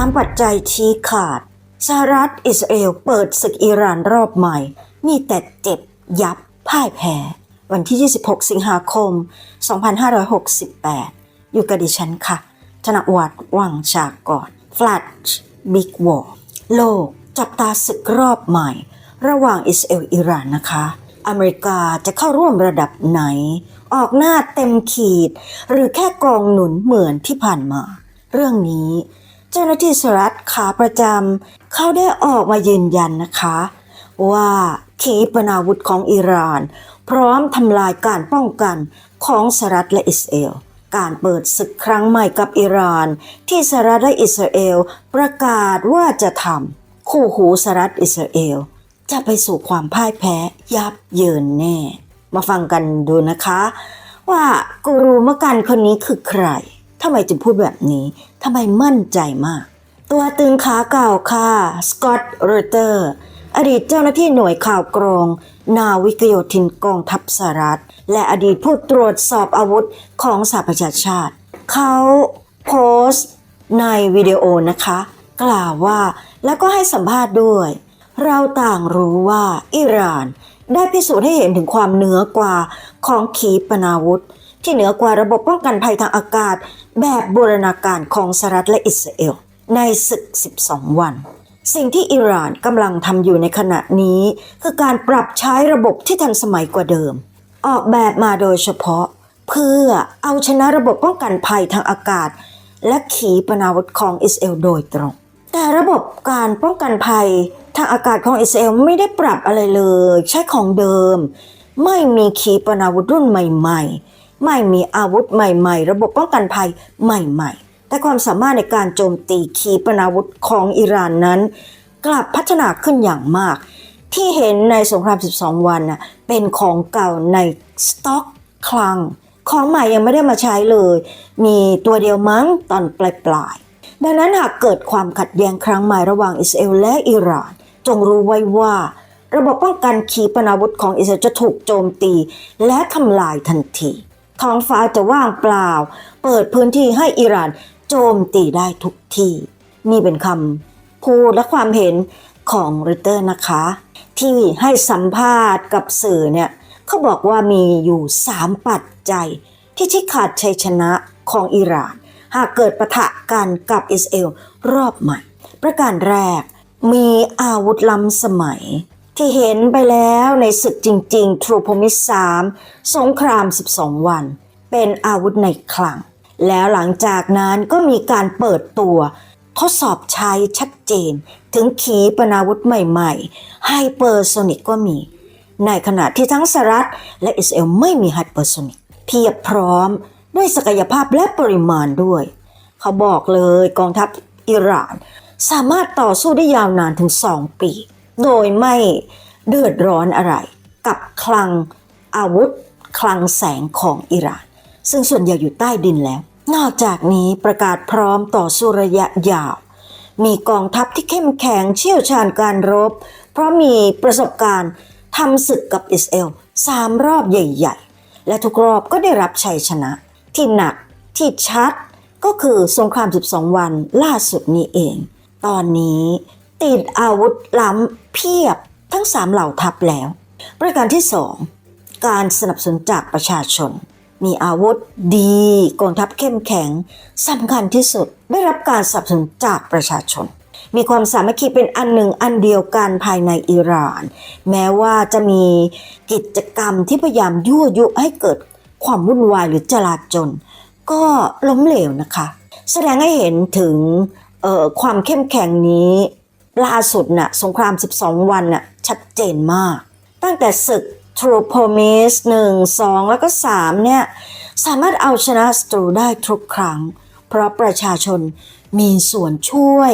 ามปัจจัยชี้ขาดสหรัฐอิสราเอลเปิดศึกอิหร่านรอบใหม่ มีแต่เจ็บยับพ่ายแพ้ วันที่ 26 สิงหาคม 2568 อยู่กับดิฉันค่ะ ธนวัฒน์วังชากรฟลัดบิ๊กวอร์โลก จับตาศึกรอบใหม่ ระหว่างอิสราเอลอิหร่านนะคะ อเมริกาจะเข้าร่วมระดับไหน ออกหน้าเต็มขีด หรือแค่กองหนุนเหมือนที่ผ่านมา เรื่องนี้ เจ้าหน้าที่สหรัฐขาประจำเขาได้ออกมายืนยันนะคะ ว่าขีปนาวุธของอิหร่าน พร้อมทำลายการป้องกันของสหรัฐและอิสราเอลการเปิดศึกครั้งใหม่กับอิหร่าน ที่สหรัฐและอิสราเอลประกาศว่าจะทำคู่หูสหรัฐอิสราเอล จะไปสู่ความพ่ายแพ้ยับเยินแน่ มาฟังกันดูนะคะ ว่ากูรูเมื่อกันคนนี้คือใคร ทำไมจึงพูดแบบนี้ทำไมมั่นใจมาก ตัวตึงขาเก่าค่ะสกอตต์โรเตอร์อดีตเจ้าหน้าที่หน่วยข่าวกรอง นาวิกโยธินกองทัพสหรัฐ และอดีตผู้ตรวจสอบอาวุธของสหประชาชาติ เขาโพสต์ในวิดีโอนะคะ กล่าวว่าแล้วก็ให้สัมภาษณ์ด้วย เราต่างรู้ว่าอิหร่านได้พิสูจน์ให้เห็นถึงความเหนือกว่าของขีปนาวุธ ที่เหนือกว่าระบบป้องกันภัยทางอากาศ แบบบูรณาการของสหรัฐและอิสราเอลในศึก 12 วัน สิ่งที่อิหร่านกำลังทำอยู่ในขณะนี้ คือการปรับใช้ระบบที่ทันสมัยกว่าเดิม ออกแบบมาโดยเฉพาะ เพื่อเอาชนะระบบป้องกันภัยทางอากาศ และขีปนาวุธของอิสราเอลโดยตรง แต่ระบบการป้องกันภัยทางอากาศของอิสราเอลไม่ได้ปรับอะไรเลย ใช้ของเดิม ไม่มีขีปนาวุธรุ่นใหม่ ๆ ไม่มีอาวุธใหม่ ๆ ระบบป้องกันภัยใหม่ ๆ แต่ความสามารถในการโจมตีขีปนาวุธของอิหร่านนั้น กลับพัฒนาขึ้นอย่างมาก ที่เห็นในสงคราม 12 วันนะเป็นของเก่าในสต็อกคลัง ของใหม่ยังไม่ได้มาใช้เลย มีตัวเดียวมั้งตอนปลายๆดังนั้นหากเกิดความขัดแย้งครั้งใหม่ระหว่างอิสราเอลและอิหร่าน จงรู้ไว้ว่า ระบบป้องกันขีปนาวุธของอิสราเอลจะถูกโจมตีและทำลายทันที ท้องฟ้าจะว่างเปล่า เปิดพื้นที่ให้อิหร่านโจมตีได้ทุกที่ นี่เป็นคำพูดและความเห็นของริเตอร์นะคะ ที่ให้สัมภาษณ์กับสื่อเนี่ยเขาบอกว่ามีอยู่ 3 ปัจจัย ที่ชี้ขาดชัยชนะของอิหร่าน หากเกิดปะทะกันกับอิสราเอลรอบใหม่ ประการแรกมีอาวุธล้ำสมัย ที่เห็นไปแล้วในศึกจริงๆ True Promise 3สงคราม 12 วัน เป็นอาวุธในคลัง แล้วหลังจากนั้นก็มีการเปิดตัว ทดสอบใช้ชัดเจน ถึงขีปนาวุธใหม่ๆ ไฮเปอร์โซนิกก็มี ในขณะที่ทั้งสหรัฐและอิสราเอลไม่มีไฮเปอร์โซนิกเพียบพร้อมด้วยศักยภาพและปริมาณด้วย เขาบอกเลยกองทัพอิหร่าน สามารถต่อสู้ได้ยาวนานถึง 2 ปี โดยไม่เดือดร้อนอะไร กับคลังอาวุธ คลังแสงของอิหร่าน ซึ่งส่วนใหญ่อยู่ใต้ดินแล้ว นอกจากนี้ประกาศพร้อมต่อสู้ระยะยาว มีกองทัพที่เข้มแข็งเชี่ยวชาญการรบ เพราะมีประสบการณ์ทำศึกกับอิสราเอลสามรอบใหญ่ ๆ และทุกรอบก็ได้รับชัยชนะ ที่หนักที่ชัดก็คือสงคราม 12 วันล่าสุดนี้เอง ตอนนี้ติดอาวุธล้ำ พียบทั้งสามเหล่าทัพแล้ว ประการที่สองการสนับสนุนจากประชาชน มีอาวุธดีกองทัพเข้มแข็งสำคัญที่สุดได้รับการสนับสนุนจากประชาชน มีความสามัคคีเป็นอันหนึ่งอันเดียวกันภายในอิหร่าน แม้ว่าจะมีกิจกรรมที่พยายามยั่วยุให้เกิดความวุ่นวายหรือจลาจลก็ล้มเหลวนะคะ แสดงให้เห็นถึงความเข้มแข็งนี้ ล่าสุดน่ะสงคราม 12 วันน่ะชัดเจนมาก ตั้งแต่ศึก True Promise 1 2แล้วก็3เนี่ยสามารถเอาชนะศัตรูได้ทุกครั้ง เพราะประชาชนมีส่วนช่วย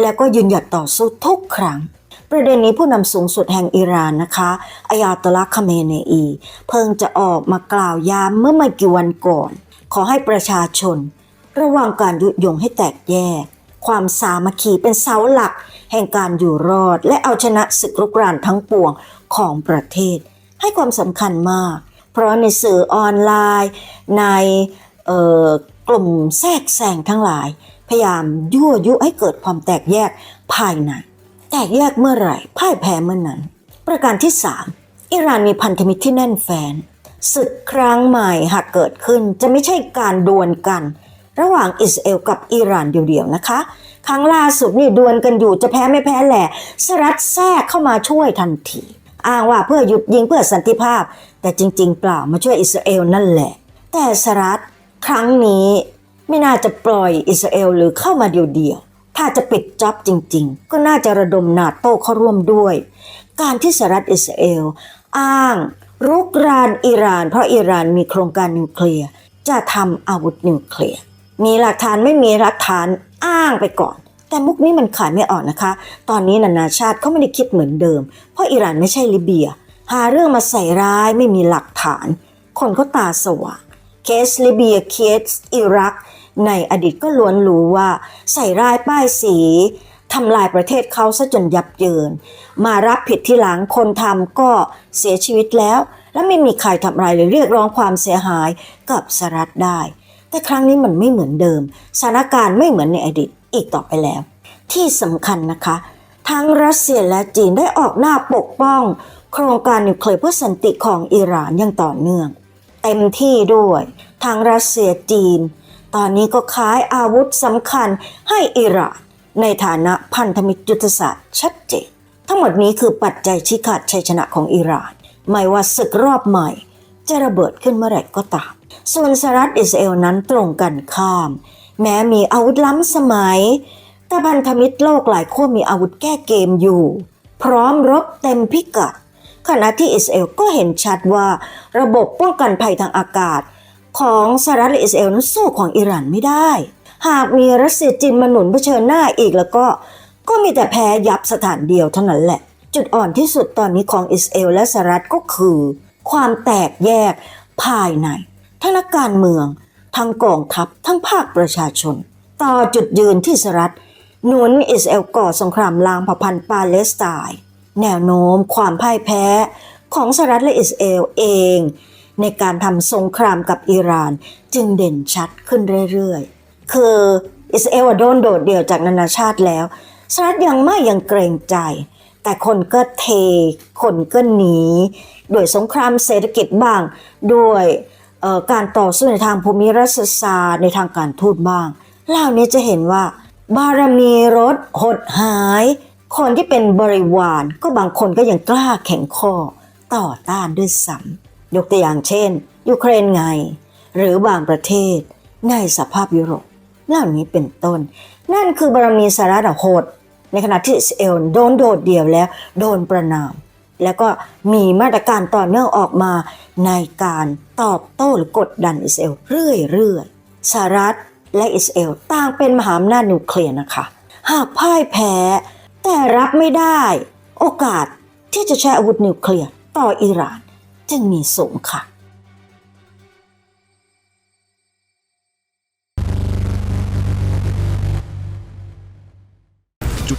และก็ยืนหยัดต่อสู้ทุกครั้ง ประเด็นนี้ผู้นำสูงสุดแห่งอิหร่านนะคะอายาตอลาคาเมเนอี เพิ่งจะออกมากล่าวย้ำเมื่อไม่กี่วันก่อน ขอให้ประชาชน ระวังการยุยงให้แตกแยก ความสามัคคีเป็นเสาหลัก แห่งการอยู่รอด และเอาชนะศึกรุกรานทั้งปวงของประเทศ ให้ความสำคัญมาก เพราะในสื่อออนไลน์ ในกลุ่มแทรกแซงทั้งหลายพพยายามยั่วยุให้เกิดความแตกแยกภายใน แตกแยกเมื่อไหร่พ่ายแพ้เมื่อนั้น ประการที่ 3 อิหร่านมีพันธมิตรที่แน่นแฟนศึกครั้งใหม่หากเกิดขึ้นจะไม่ใช่การดวลกัน ระหว่างอิสราเอลกับอิหร่านเดียวๆนะคะ ครั้งล่าสุดนี่ดวลกันอยู่จะแพ้ไม่แพ้แหละสหรัฐแทรกเข้ามาช่วยทันที อ้างว่าเพื่อหยุดยิงเพื่อสันติภาพ แต่จริง ๆ เปล่ามาช่วยอิสราเอลนั่นแหละ แต่สหรัฐครั้งนี้ไม่น่าจะปล่อยอิสราเอลหรือเข้ามาเดียวๆถ้าจะปิดจ็อบจริง ๆ ก็น่าจะระดมนาโต้เข้าร่วมด้วย การที่สหรัฐอิสราเอลอ้างรุกรานอิหร่าน เพราะอิหร่านมีโครงการนิวเคลียร์จะทำอาวุธนิวเคลียร์ มีหลักฐานไม่มีหลักฐานอ้างไปก่อน แต่มุกนี้มันขายไม่ออกนะคะ ตอนนี้นานาชาติเขาไม่ได้คิดเหมือนเดิม เพราะอิหร่านไม่ใช่ลิเบีย หาเรื่องมาใส่ร้ายไม่มีหลักฐาน คนเขาตาสว่างเคสลิเบียเคสอิรัก ในอดีตก็ล้วนรู้ว่า ใส่ร้ายป้ายสีทำลายประเทศเขาซะจนยับเยิน มารับผิดที่หลังคนทำก็เสียชีวิตแล้ว และไม่มีใครทำอะไรเลยเรียกร้องความเสียหายกับสหรัฐได้ แต่ครั้งนี้มันไม่เหมือนเดิม สถานการณ์ไม่เหมือนในอดีตอีกต่อไปแล้ว ที่สำคัญนะคะ ทั้งรัสเซียและจีนได้ออกหน้าปกป้อง โครงการนิวเคลียร์เพื่อสันติของอิหร่านอย่างต่อเนื่อง เต็มที่ด้วยทางรัสเซียจีน ตอนนี้ก็ขายอาวุธสำคัญให้อิหร่านในฐานะพันธมิตรยุทธศาสตร์ชัดเจน ทั้งหมดนี้คือปัจจัยชี้ขาดชัยชนะของอิหร่าน ไม่ว่าศึกรอบใหม่ จะระเบิดขึ้นเมื่อไหร่ก็ตาม ส่วนสหรัฐอิสราเอลนั้นตรงกันข้าม แม้มีอาวุธล้ำสมัย แต่พันธมิตรโลกหลายขั้วมีอาวุธแก้เกมอยู่ พร้อมรบเต็มพิกัด ขณะที่อิสราเอลก็เห็นชัดว่าระบบป้องกันภัยทางอากาศ ของสหรัฐและอิสราเอลนั้นสู้ของอิหร่านไม่ได้ หากมีรัสเซียจีนมาหนุนเผชิญหน้าอีกแล้วก็ ก็มีแต่แพ้ยับสถานเดียวเท่านั้นแหละ จุดอ่อนที่สุดตอนนี้ของอิสราเอลและสหรัฐก็คือ ความแตกแยกภายในทั้งนักการเมือง ทั้งกองทัพ ทั้งภาคประชาชน ต่อจุดยืนที่สหรัฐหนุนอิสราเอลก่อสงครามล้างเผ่าพันธุ์ปาเลสไตน์แนวโน้มความพ่ายแพ้ของสหรัฐและอิสราเอลเอง ในการทำสงครามกับอิหร่านจึงเด่นชัดขึ้นเรื่อยๆ คืออิสราเอลโดนโดดเดี่ยวจากนานาชาติแล้วสหรัฐยังไม่ยังเกรงใจ แต่คนก็เท คนก็หนีด้วยสงครามเศรษฐกิจบ้าง ด้วยการต่อสู้ในทางภูมิรัฐศาสตร์ในทางการทูตบ้างเหล่านี้จะเห็นว่า บารมีรถหดหาย คนที่เป็นบริวารก็บางคนก็ยังกล้าแข็งข้อต่อต้านด้วยซ้ำยกตัวอย่างเช่น ยูเครนไง หรือบางประเทศในสภาพยุโรปเหล่านี้เป็นต้น นั่นคือบารมีสหรัฐอะโหด ในขณะที่อิสราเอลโดนโดดเดี่ยวแล้ว โดนประนาม แล้วก็มีมาตรการต่อเนื่องออกมาในการตอบโต้หรือกดดันอิสราเอลเรื่อยๆสหรัฐและอิสราเอลต่างเป็นมหาอำนาจนิวเคลียร์นะคะ หากพ่ายแพ้ แต่รับไม่ได้ โอกาสที่จะใช้อาวุธนิวเคลียร์ต่ออิหร่านจึงมีสูงค่ะ